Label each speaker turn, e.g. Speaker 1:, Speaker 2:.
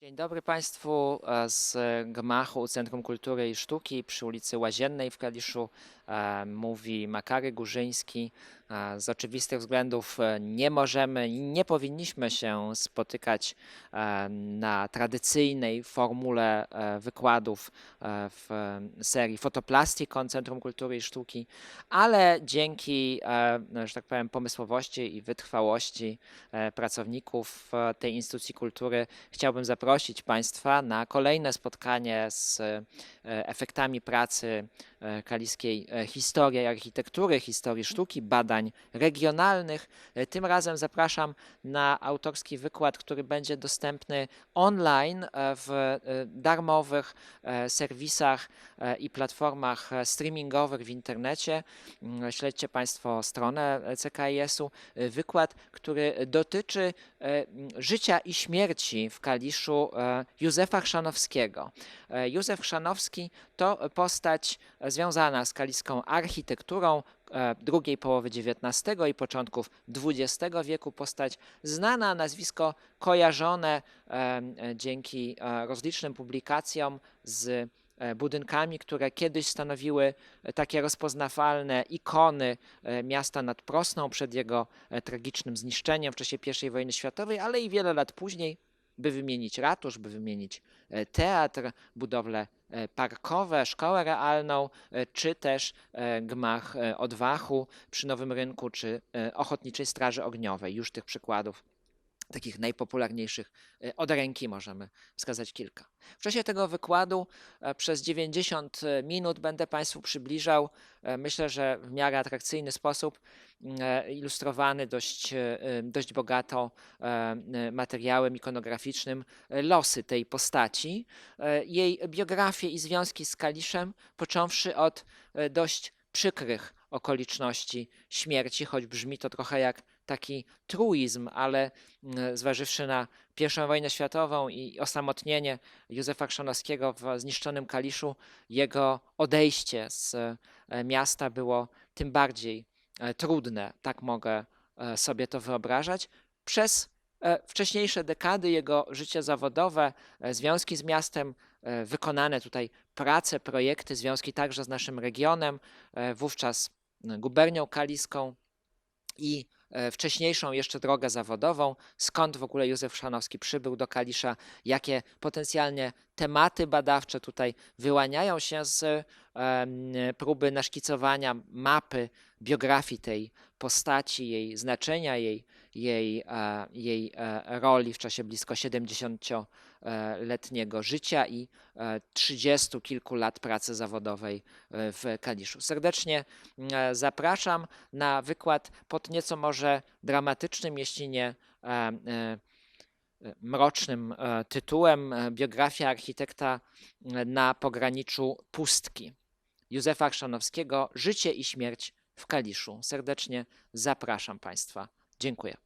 Speaker 1: Dzień dobry Państwu e, z gmachu Centrum Kultury i Sztuki przy ulicy Łaziennej w Kaliszu. E, Mówi Makary Górzyński. Z oczywistych względów e, nie możemy nie powinniśmy się spotykać e, na tradycyjnej formule e, wykładów w serii Fotoplastikon Centrum Kultury i Sztuki, ale dzięki, e, że tak powiem, pomysłowości i wytrwałości pracowników tej instytucji kultury chciałbym zaprosić Państwa na kolejne spotkanie z efektami pracy kaliskiej historii architektury, historii sztuki, badań regionalnych. E, Tym razem zapraszam na autorski wykład, który będzie dostępny online e, w e, darmowych serwisach i platformach streamingowych w internecie. Mm, Śledźcie Państwo stronę CKIS-u. Wykład, który dotyczy życia i śmierci w Kaliszu Józefa Chrzanowskiego. Józef Chrzanowski to postać związana z kaliską architekturą drugiej połowy XIX i początków XX wieku, postać znana, nazwisko kojarzone e, e, dzięki e, rozlicznym publikacjom z e, budynkami, które kiedyś stanowiły e, takie rozpoznawalne ikony e, miasta nad Prosną przed jego e, tragicznym zniszczeniem w czasie I wojny światowej, ale i wiele lat później, by wymienić ratusz, by wymienić e, teatr, budowle parkowe, szkołę realną, e, czy też e, gmach odwachu przy Nowym Rynku, czy Ochotniczej Straży Ogniowej. Już tych przykładów takich najpopularniejszych e, od ręki możemy wskazać kilka. W czasie tego wykładu e, przez 90 minut będę Państwu przybliżał, e, myślę, że w miarę atrakcyjny sposób, e, ilustrowany dość, e, e, dość bogato e, e, materiałem ikonograficznym, e, losy tej postaci, e, jej biografię i związki z Kaliszem, począwszy od e, dość przykrych okoliczności śmierci, choć brzmi to trochę jak taki truizm, ale mm, zważywszy na I wojnę światową i osamotnienie Józefa Chrzanowskiego w zniszczonym Kaliszu, jego odejście z e, miasta było tym bardziej e, trudne, tak mogę e, sobie to wyobrażać. Przez wcześniejsze dekady jego życie zawodowe, związki z miastem, wykonane tutaj prace, projekty, związki także z naszym regionem, wówczas m, gubernią kaliską i wcześniejszą jeszcze drogę zawodową, skąd w ogóle Józef Chrzanowski przybył do Kalisza, jakie potencjalnie tematy badawcze tutaj wyłaniają się z próby naszkicowania mapy biografii tej postaci, jej znaczenia, jej, jej, e, jej e, roli w czasie blisko 70-letniego życia i e, 30 kilku lat pracy zawodowej e, w Kaliszu. Serdecznie e, zapraszam na wykład pod nieco może dramatycznym, jeśli nie e, e, e, mrocznym e, tytułem e, Biografia architekta e, na pograniczu pustki Józefa Chrzanowskiego Życie i śmierć w Kaliszu. Serdecznie zapraszam Państwa. Dziękuję.